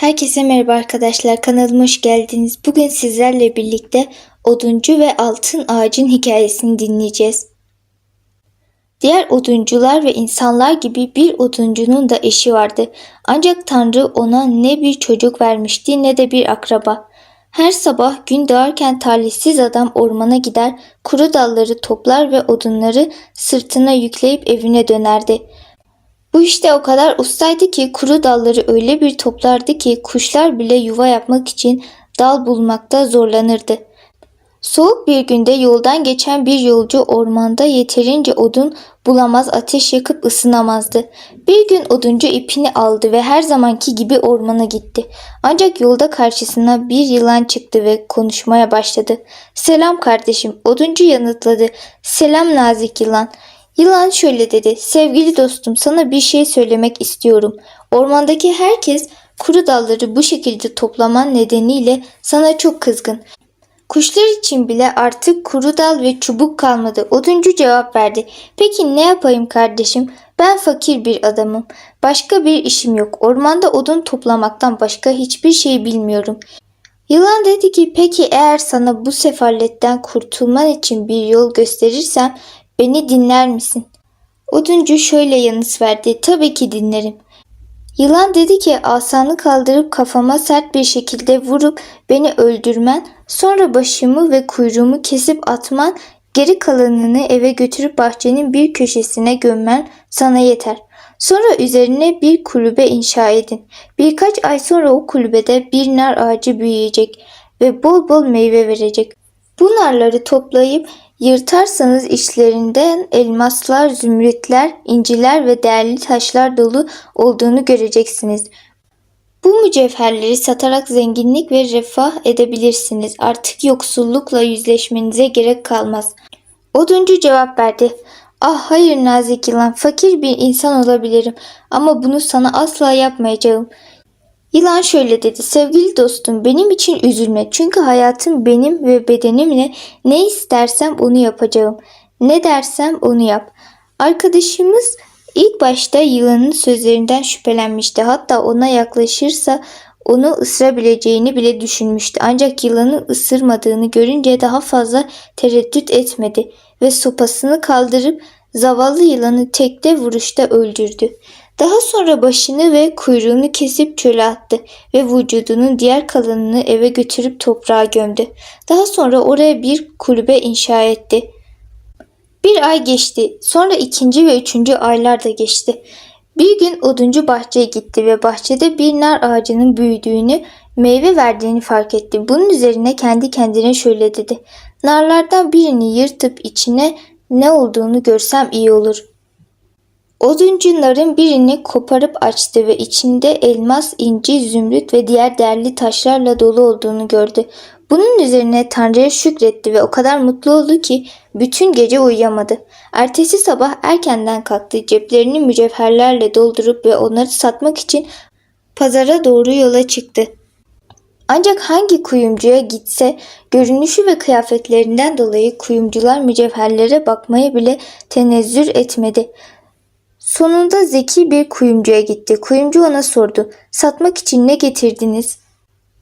Herkese merhaba arkadaşlar kanalıma hoş geldiniz. Bugün sizlerle birlikte Oduncu ve Altın Ağacın hikayesini dinleyeceğiz. Diğer oduncular ve insanlar gibi bir oduncunun da eşi vardı. Ancak Tanrı ona ne bir çocuk vermişti ne de bir akraba. Her sabah gün doğarken talihsiz adam ormana gider, kuru dalları toplar ve odunları sırtına yükleyip evine dönerdi. Bu işte o kadar ustaydı ki kuru dalları öyle bir toplardı ki kuşlar bile yuva yapmak için dal bulmakta zorlanırdı. Soğuk bir günde yoldan geçen bir yolcu ormanda yeterince odun bulamaz ateş yakıp ısınamazdı. Bir gün oduncu ipini aldı ve her zamanki gibi ormana gitti. Ancak yolda karşısına bir yılan çıktı ve konuşmaya başladı. Selam kardeşim oduncu yanıtladı. Selam nazik yılan. Yılan şöyle dedi. Sevgili dostum sana bir şey söylemek istiyorum. Ormandaki herkes kuru dalları bu şekilde toplaman nedeniyle sana çok kızgın. Kuşlar için bile artık kuru dal ve çubuk kalmadı. Oduncu cevap verdi. Peki ne yapayım kardeşim? Ben fakir bir adamım. Başka bir işim yok. Ormanda odun toplamaktan başka hiçbir şey bilmiyorum. Yılan dedi ki peki eğer sana bu sefaletten kurtulman için bir yol gösterirsem beni dinler misin? Oduncu şöyle yanıt verdi. Tabii ki dinlerim. Yılan dedi ki asanı kaldırıp kafama sert bir şekilde vurup beni öldürmen, sonra başımı ve kuyruğumu kesip atman, geri kalanını eve götürüp bahçenin bir köşesine gömmen sana yeter. Sonra üzerine bir kulübe inşa edin. Birkaç ay sonra o kulübede bir nar ağacı büyüyecek ve bol bol meyve verecek. Bu narları toplayıp yırtarsanız içlerinden elmaslar, zümrütler, inciler ve değerli taşlar dolu olduğunu göreceksiniz. Bu mücevherleri satarak zenginlik ve refah edebilirsiniz. Artık yoksullukla yüzleşmenize gerek kalmaz. Oduncu cevap verdi. Ah hayır nazik yılan, fakir bir insan olabilirim ama bunu sana asla yapmayacağım. Yılan şöyle dedi. Sevgili dostum benim için üzülme. Çünkü hayatım benim ve bedenimle ne istersem onu yapacağım. Ne dersem onu yap. Arkadaşımız ilk başta yılanın sözlerinden şüphelenmişti. Hatta ona yaklaşırsa onu ısırabileceğini bile düşünmüştü. Ancak yılanı ısırmadığını görünce daha fazla tereddüt etmedi ve sopasını kaldırıp zavallı yılanı tekte vuruşta öldürdü. Daha sonra başını ve kuyruğunu kesip çöle attı ve vücudunun diğer kalanını eve götürüp toprağa gömdü. Daha sonra oraya bir kulübe inşa etti. Bir ay geçti. Sonra ikinci ve üçüncü aylar da geçti. Bir gün oduncu bahçeye gitti ve bahçede bir nar ağacının büyüdüğünü, meyve verdiğini fark etti. Bunun üzerine kendi kendine şöyle dedi. Narlardan birini yırtıp içine ne olduğunu görsem iyi olur. Oduncuların birini koparıp açtı ve içinde elmas, inci, zümrüt ve diğer değerli taşlarla dolu olduğunu gördü. Bunun üzerine Tanrı'ya şükretti ve o kadar mutlu oldu ki bütün gece uyuyamadı. Ertesi sabah erkenden kalktı, ceplerini mücevherlerle doldurup ve onları satmak için pazara doğru yola çıktı. Ancak hangi kuyumcuya gitse görünüşü ve kıyafetlerinden dolayı kuyumcular mücevherlere bakmaya bile tenezzür etmedi. Sonunda zeki bir kuyumcuya gitti. Kuyumcu ona sordu. Satmak için ne getirdiniz?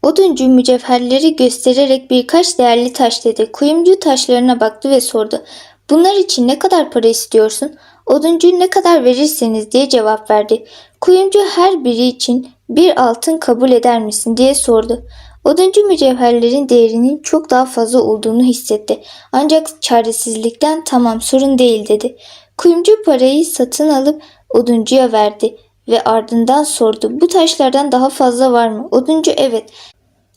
Oduncu mücevherleri göstererek birkaç değerli taş dedi. Kuyumcu taşlarına baktı ve sordu. Bunlar için ne kadar para istiyorsun? Oduncu ne kadar verirseniz diye cevap verdi. Kuyumcu her biri için bir altın kabul eder misin diye sordu. Oduncu mücevherlerin değerinin çok daha fazla olduğunu hissetti. Ancak çaresizlikten tamam sorun değil dedi. Kuyumcu parayı satın alıp oduncuya verdi ve ardından sordu. Bu taşlardan daha fazla var mı? Oduncu evet.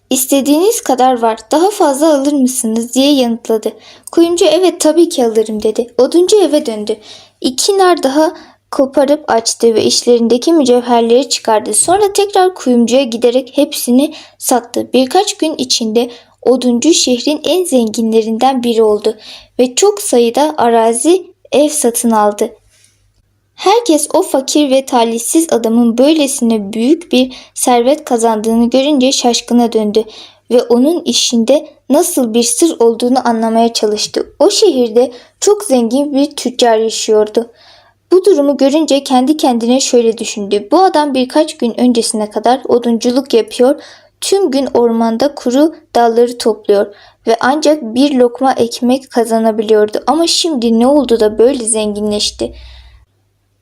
İstediğiniz kadar var. Daha fazla alır mısınız diye yanıtladı. Kuyumcu evet tabii ki alırım dedi. Oduncu eve döndü. İki nar daha koparıp açtı ve işlerindeki mücevherleri çıkardı. Sonra tekrar kuyumcuya giderek hepsini sattı. Birkaç gün içinde oduncu şehrin en zenginlerinden biri oldu ve çok sayıda arazi ev satın aldı. Herkes o fakir ve talihsiz adamın böylesine büyük bir servet kazandığını görünce şaşkına döndü ve onun işinde nasıl bir sır olduğunu anlamaya çalıştı. O şehirde çok zengin bir tüccar yaşıyordu. Bu durumu görünce kendi kendine şöyle düşündü. Bu adam birkaç gün öncesine kadar odunculuk yapıyor, tüm gün ormanda kuru dalları topluyor ve ancak bir lokma ekmek kazanabiliyordu. Ama şimdi ne oldu da böyle zenginleşti?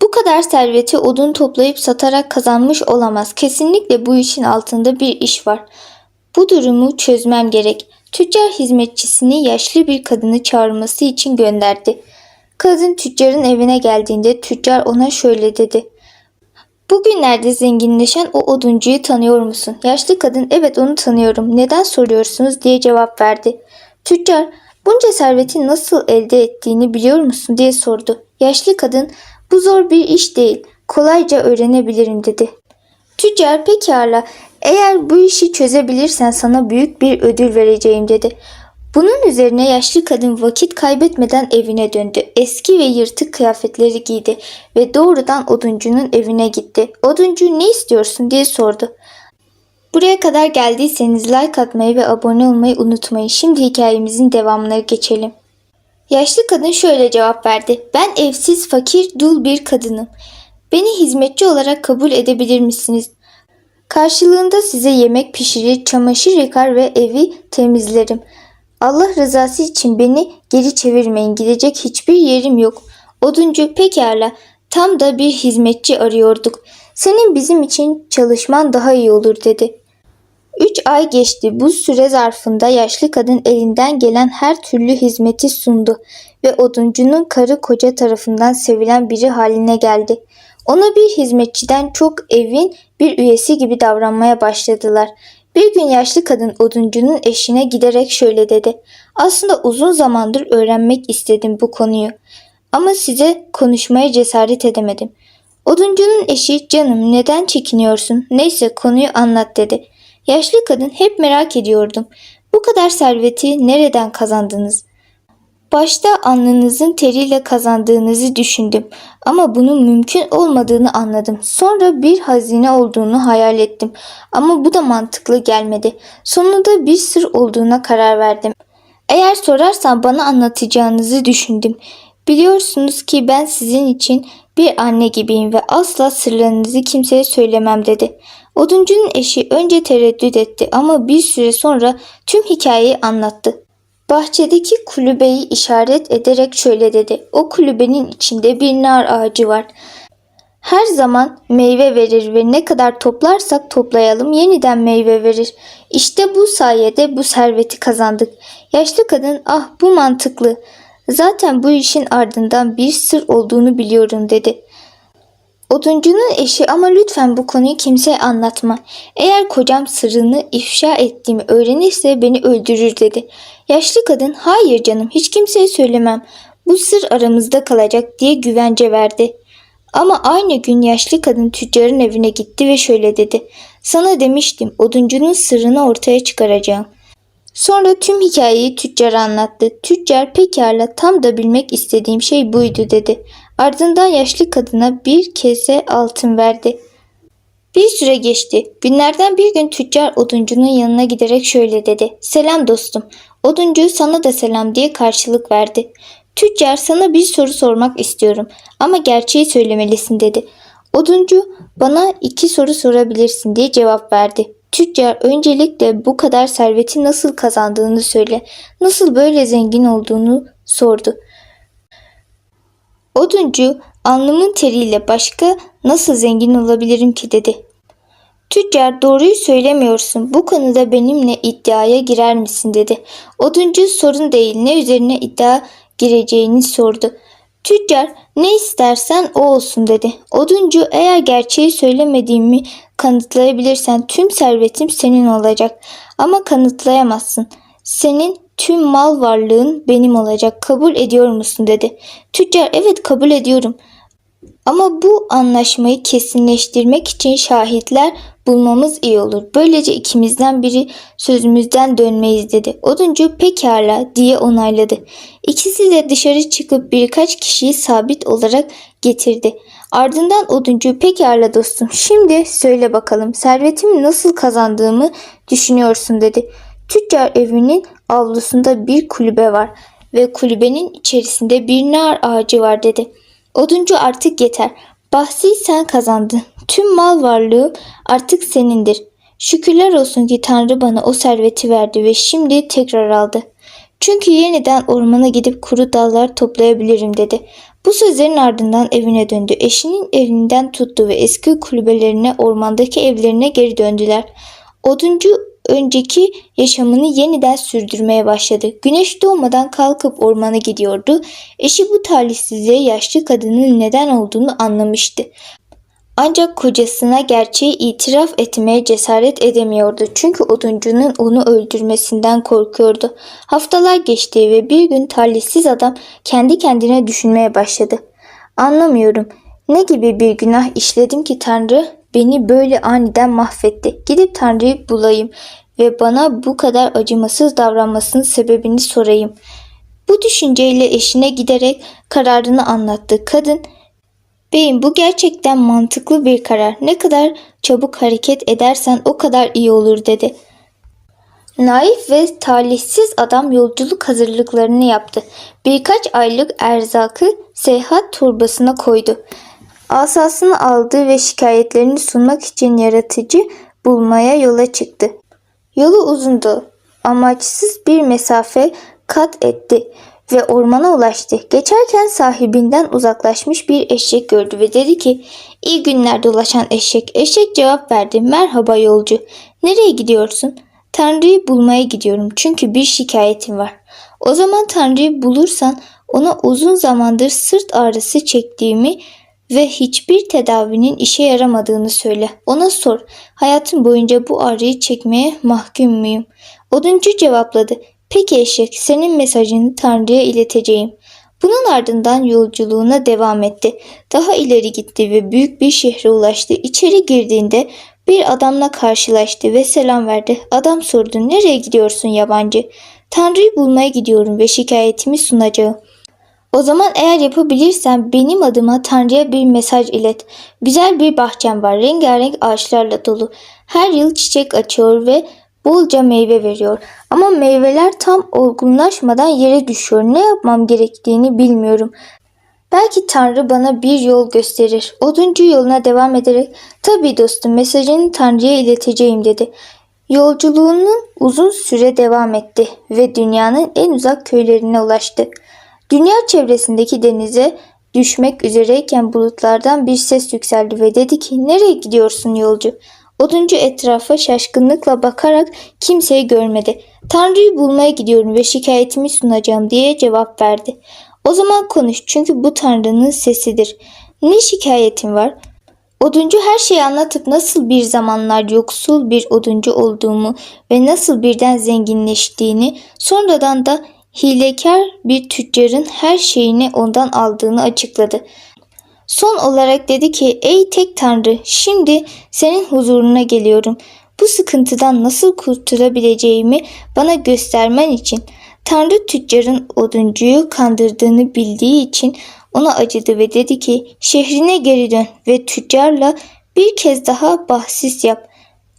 Bu kadar serveti odun toplayıp satarak kazanmış olamaz. Kesinlikle bu işin altında bir iş var. Bu durumu çözmem gerek. Tüccar hizmetçisini yaşlı bir kadını çağırması için gönderdi. Kadın tüccarın evine geldiğinde tüccar ona şöyle dedi. Bugünlerde zenginleşen o oduncuyu tanıyor musun? Yaşlı kadın evet onu tanıyorum. Neden soruyorsunuz diye cevap verdi. Tüccar bunca serveti nasıl elde ettiğini biliyor musun diye sordu. Yaşlı kadın bu zor bir iş değil. Kolayca öğrenebilirim dedi. Tüccar pekala eğer bu işi çözebilirsen sana büyük bir ödül vereceğim dedi. Bunun üzerine yaşlı kadın vakit kaybetmeden evine döndü. Eski ve yırtık kıyafetleri giydi ve doğrudan oduncunun evine gitti. Oduncu ne istiyorsun diye sordu. Buraya kadar geldiyseniz like atmayı ve abone olmayı unutmayın. Şimdi hikayemizin devamına geçelim. Yaşlı kadın şöyle cevap verdi. Ben evsiz, fakir, dul bir kadınım. Beni hizmetçi olarak kabul edebilir misiniz? Karşılığında size yemek pişirir, çamaşır yıkar ve evi temizlerim. Allah rızası için beni geri çevirmeyin. Gidecek hiçbir yerim yok. Oduncu pekala tam da bir hizmetçi arıyorduk. Senin bizim için çalışman daha iyi olur dedi. Üç ay geçti. Bu süre zarfında yaşlı kadın elinden gelen her türlü hizmeti sundu ve oduncunun karı koca tarafından sevilen biri haline geldi. Ona bir hizmetçiden çok evin bir üyesi gibi davranmaya başladılar. Bir gün yaşlı kadın oduncunun eşine giderek şöyle dedi. Aslında uzun zamandır öğrenmek istedim bu konuyu. Ama size konuşmaya cesaret edemedim. Oduncunun eşi canım neden çekiniyorsun? Neyse konuyu anlat dedi. Yaşlı kadın hep merak ediyordum. Bu kadar serveti nereden kazandınız? Başta alnınızın teriyle kazandığınızı düşündüm ama bunun mümkün olmadığını anladım. Sonra bir hazine olduğunu hayal ettim ama bu da mantıklı gelmedi. Sonunda bir sır olduğuna karar verdim. Eğer sorarsan bana anlatacağınızı düşündüm. Biliyorsunuz ki ben sizin için bir anne gibiyim ve asla sırlarınızı kimseye söylemem dedi. Oduncunun eşi önce tereddüt etti ama bir süre sonra tüm hikayeyi anlattı. Bahçedeki kulübeyi işaret ederek şöyle dedi. O kulübenin içinde bir nar ağacı var. Her zaman meyve verir ve ne kadar toplarsak toplayalım yeniden meyve verir. İşte bu sayede bu serveti kazandık. Yaşlı kadın ah bu mantıklı. Zaten bu işin ardından bir sır olduğunu biliyorum dedi. Oduncunun eşi ama lütfen bu konuyu kimseye anlatma. Eğer kocam sırrını ifşa ettiğimi öğrenirse beni öldürür dedi. Yaşlı kadın hayır canım hiç kimseye söylemem. Bu sır aramızda kalacak diye güvence verdi. Ama aynı gün yaşlı kadın tüccarın evine gitti ve şöyle dedi. Sana demiştim oduncunun sırrını ortaya çıkaracağım. Sonra tüm hikayeyi tüccara anlattı. Tüccar pekala tam da bilmek istediğim şey buydu dedi. Ardından yaşlı kadına bir kese altın verdi. Bir süre geçti. Günlerden bir gün tüccar oduncunun yanına giderek şöyle dedi. Selam dostum. Oduncu sana da selam diye karşılık verdi. Tüccar sana bir soru sormak istiyorum ama gerçeği söylemelisin dedi. Oduncu bana iki soru sorabilirsin diye cevap verdi. Tüccar öncelikle bu kadar serveti nasıl kazandığını söyle. Nasıl böyle zengin olduğunu sordu. Oduncu alnımın teriyle başka nasıl zengin olabilirim ki dedi. Tüccar doğruyu söylemiyorsun. Bu konuda benimle iddiaya girer misin dedi. Oduncu sorun değil ne üzerine iddia gireceğini sordu. Tüccar ne istersen o olsun dedi. Oduncu eğer gerçeği söylemediğimi kanıtlayabilirsen tüm servetim senin olacak. Ama kanıtlayamazsın. Senin tüm mal varlığın benim olacak. Kabul ediyor musun dedi. Tüccar evet kabul ediyorum. Ama bu anlaşmayı kesinleştirmek için şahitler bulmamız iyi olur. Böylece ikimizden biri sözümüzden dönmeyiz dedi. Oduncu pekala diye onayladı. İkisi de dışarı çıkıp birkaç kişiyi sabit olarak getirdi. Ardından oduncu pekala dostum şimdi söyle bakalım servetimi nasıl kazandığımı düşünüyorsun dedi. Tüccar evinin avlusunda bir kulübe var ve kulübenin içerisinde bir nar ağacı var dedi. Oduncu artık yeter. Bahsi sen kazandın. Tüm mal varlığı artık senindir. Şükürler olsun ki Tanrı bana o serveti verdi ve şimdi tekrar aldı. Çünkü yeniden ormana gidip kuru dallar toplayabilirim dedi. Bu sözlerin ardından evine döndü. Eşinin elinden tuttu ve eski kulübelerine, ormandaki evlerine geri döndüler. Oduncu önceki yaşamını yeniden sürdürmeye başladı. Güneş doğmadan kalkıp ormana gidiyordu. Eşi bu talihsizliğe yaşlı kadının neden olduğunu anlamıştı. Ancak kocasına gerçeği itiraf etmeye cesaret edemiyordu. Çünkü oduncunun onu öldürmesinden korkuyordu. Haftalar geçti ve bir gün talihsiz adam kendi kendine düşünmeye başladı. Anlamıyorum. Ne gibi bir günah işledim ki Tanrı beni böyle aniden mahvetti. Gidip Tanrı'yı bulayım ve bana bu kadar acımasız davranmasının sebebini sorayım. Bu düşünceyle eşine giderek kararını anlattı. Kadın Beyim bu gerçekten mantıklı bir karar. Ne kadar çabuk hareket edersen o kadar iyi olur dedi. Naif ve talihsiz adam yolculuk hazırlıklarını yaptı. Birkaç aylık erzakı seyahat torbasına koydu. Asasını aldı ve şikayetlerini sunmak için yaratıcı bulmaya yola çıktı. Yolu uzundu. Amaçsız bir mesafe kat etti ve ormana ulaştı. Geçerken sahibinden uzaklaşmış bir eşek gördü ve dedi ki iyi günler dolaşan eşek. Eşek cevap verdi merhaba yolcu. Nereye gidiyorsun? Tanrı'yı bulmaya gidiyorum çünkü bir şikayetim var. O zaman Tanrı'yı bulursan ona uzun zamandır sırt ağrısı çektiğimi ve hiçbir tedavinin işe yaramadığını söyle. Ona sor. Hayatım boyunca bu ağrıyı çekmeye mahkum muyum? Oduncu cevapladı. Peki eşek, senin mesajını Tanrı'ya ileteceğim. Bunun ardından yolculuğuna devam etti. Daha ileri gitti ve büyük bir şehre ulaştı. İçeri girdiğinde bir adamla karşılaştı ve selam verdi. Adam sordu, nereye gidiyorsun yabancı? Tanrı'yı bulmaya gidiyorum ve şikayetimi sunacağım. O zaman eğer yapabilirsen benim adıma Tanrı'ya bir mesaj ilet. Güzel bir bahçem var, rengarenk ağaçlarla dolu. Her yıl çiçek açıyor ve bolca meyve veriyor. Ama meyveler tam olgunlaşmadan yere düşüyor. Ne yapmam gerektiğini bilmiyorum. Belki Tanrı bana bir yol gösterir. Oduncu yoluna devam ederek tabii dostum mesajını Tanrı'ya ileteceğim dedi. Yolculuğunun uzun süre devam etti ve dünyanın en uzak köylerine ulaştı. Dünya çevresindeki denize düşmek üzereyken bulutlardan bir ses yükseldi ve dedi ki nereye gidiyorsun yolcu? Oduncu etrafa şaşkınlıkla bakarak kimseyi görmedi. Tanrı'yı bulmaya gidiyorum ve şikayetimi sunacağım diye cevap verdi. O zaman konuş çünkü bu Tanrı'nın sesidir. Ne şikayetin var? Oduncu her şeyi anlatıp nasıl bir zamanlar yoksul bir oduncu olduğumu ve nasıl birden zenginleştiğini, sonradan da hilekar bir tüccarın her şeyini ondan aldığını açıkladı. Son olarak dedi ki ey tek tanrı şimdi senin huzuruna geliyorum. Bu sıkıntıdan nasıl kurtulabileceğimi bana göstermen için Tanrı tüccarın oduncuyu kandırdığını bildiği için ona acıdı ve dedi ki şehrine geri dön ve tüccarla bir kez daha bahsis yap.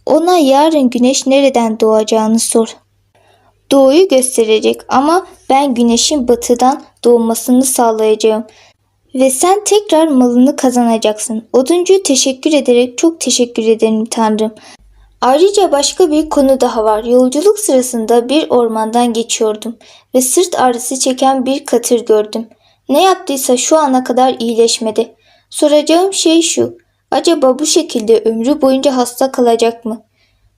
Ona yarın güneş nereden doğacağını sor. Doğuyu gösterecek ama ben güneşin batıdan doğmasını sağlayacağım ve sen tekrar malını kazanacaksın. Oduncu teşekkür ederek çok teşekkür ederim Tanrım. Ayrıca başka bir konu daha var. Yolculuk sırasında bir ormandan geçiyordum ve sırt ağrısı çeken bir katır gördüm. Ne yaptıysa şu ana kadar iyileşmedi. Soracağım şey şu. Acaba bu şekilde ömrü boyunca hasta kalacak mı?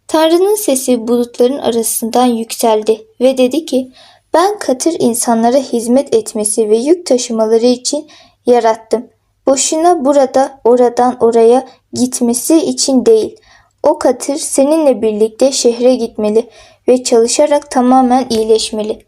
Tanrı'nın sesi bulutların arasından yükseldi ve dedi ki ben katır insanlara hizmet etmesi ve yük taşımaları için yarattım. Boşuna burada oradan oraya gitmesi için değil. O katır seninle birlikte şehre gitmeli ve çalışarak tamamen iyileşmeli.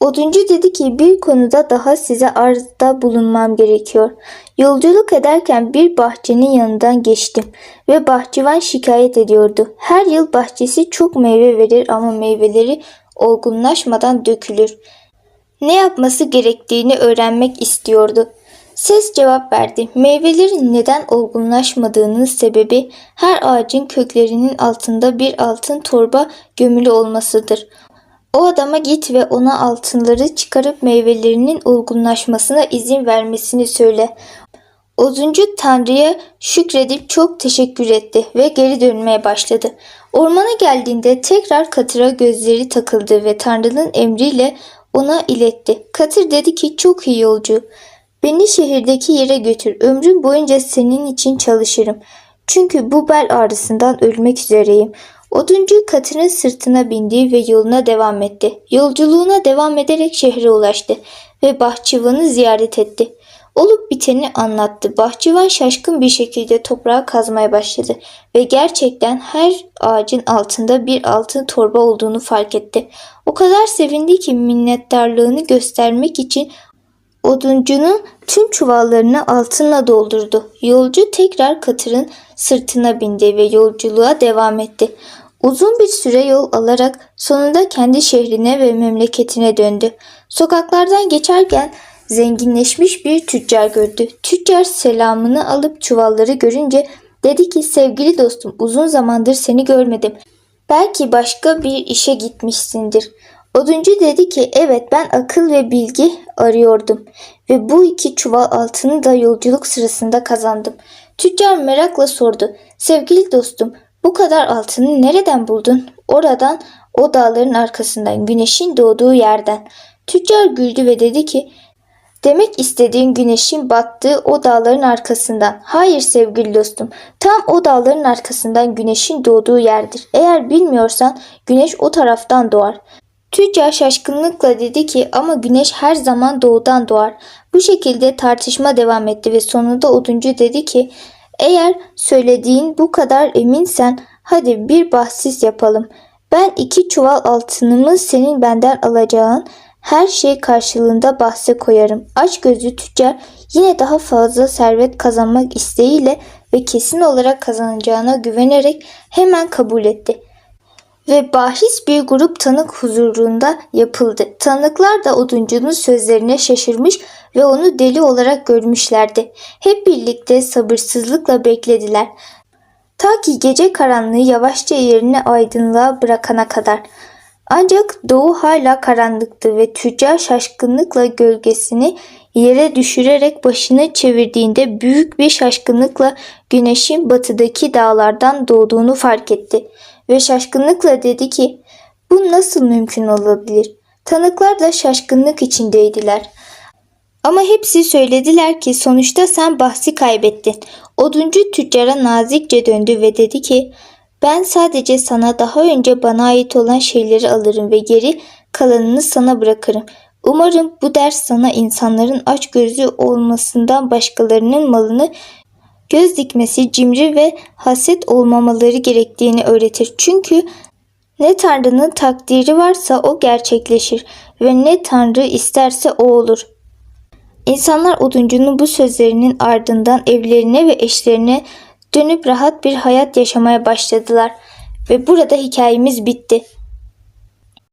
Oduncu dedi ki bir konuda daha size arzda bulunmam gerekiyor. Yolculuk ederken bir bahçenin yanından geçtim ve bahçıvan şikayet ediyordu. Her yıl bahçesi çok meyve verir ama meyveleri olgunlaşmadan dökülür. Ne yapması gerektiğini öğrenmek istiyordu. Ses cevap verdi. Meyvelerin neden olgunlaşmadığının sebebi her ağacın köklerinin altında bir altın torba gömülü olmasıdır. O adama git ve ona altınları çıkarıp meyvelerinin olgunlaşmasına izin vermesini söyle. Oduncu Tanrı'ya şükredip çok teşekkür etti ve geri dönmeye başladı. Ormana geldiğinde tekrar Katır'a gözleri takıldı ve Tanrı'nın emriyle ona iletti. Katır dedi ki çok iyi yolcu. Beni şehirdeki yere götür. Ömrüm boyunca senin için çalışırım. Çünkü bu bel ağrısından ölmek üzereyim. Oduncu katırın sırtına bindi ve yoluna devam etti. Yolculuğuna devam ederek şehre ulaştı ve bahçıvanı ziyaret etti. Olup biteni anlattı. Bahçıvan şaşkın bir şekilde toprağı kazmaya başladı ve gerçekten her ağacın altında bir altın torba olduğunu fark etti. O kadar sevindi ki minnettarlığını göstermek için Oduncunun tüm çuvallarını altınla doldurdu. Yolcu tekrar katırın sırtına bindi ve yolculuğa devam etti. Uzun bir süre yol alarak sonunda kendi şehrine ve memleketine döndü. Sokaklardan geçerken zenginleşmiş bir tüccar gördü. Tüccar selamını alıp çuvalları görünce dedi ki sevgili dostum uzun zamandır seni görmedim. Belki başka bir işe gitmişsindir. Oduncu dedi ki evet ben akıl ve bilgi arıyordum ve bu iki çuval altını da yolculuk sırasında kazandım. Tüccar merakla sordu. Sevgili dostum bu kadar altını nereden buldun? Oradan o dağların arkasından güneşin doğduğu yerden. Tüccar güldü ve dedi ki Demek istediğin güneşin battığı o dağların arkasından. Hayır sevgili dostum. Tam o dağların arkasından güneşin doğduğu yerdir. Eğer bilmiyorsan güneş o taraftan doğar. Tüccar şaşkınlıkla dedi ki ama güneş her zaman doğudan doğar. Bu şekilde tartışma devam etti ve sonunda oduncu dedi ki eğer söylediğin bu kadar eminsen hadi bir bahsis yapalım. Ben iki çuval altınımı senin benden alacağın her şey karşılığında bahse koyarım. Aç gözlü tüccar yine daha fazla servet kazanmak isteğiyle ve kesin olarak kazanacağına güvenerek hemen kabul etti ve bahis bir grup tanık huzurunda yapıldı. Tanıklar da oduncunun sözlerine şaşırmış ve onu deli olarak görmüşlerdi. Hep birlikte sabırsızlıkla beklediler. Ta ki gece karanlığı yavaşça yerini aydınlığa bırakana kadar. Ancak doğu hala karanlıktı ve tüccar şaşkınlıkla gölgesini yere düşürerek başını çevirdiğinde büyük bir şaşkınlıkla güneşin batıdaki dağlardan doğduğunu fark etti ve şaşkınlıkla dedi ki bu nasıl mümkün olabilir? Tanıklar da şaşkınlık içindeydiler. Ama hepsi söylediler ki sonuçta sen bahsi kaybettin. Oduncu tüccara nazikçe döndü ve dedi ki ben sadece sana daha önce bana ait olan şeyleri alırım ve geri kalanını sana bırakırım. Umarım bu ders sana insanların açgözlü olmasından başkalarının malını göz dikmesi, cimri ve haset olmamaları gerektiğini öğretir. Çünkü ne Tanrı'nın takdiri varsa o gerçekleşir ve ne Tanrı isterse o olur. İnsanlar oduncunun bu sözlerinin ardından evlerine ve eşlerine dönüp rahat bir hayat yaşamaya başladılar ve burada hikayemiz bitti.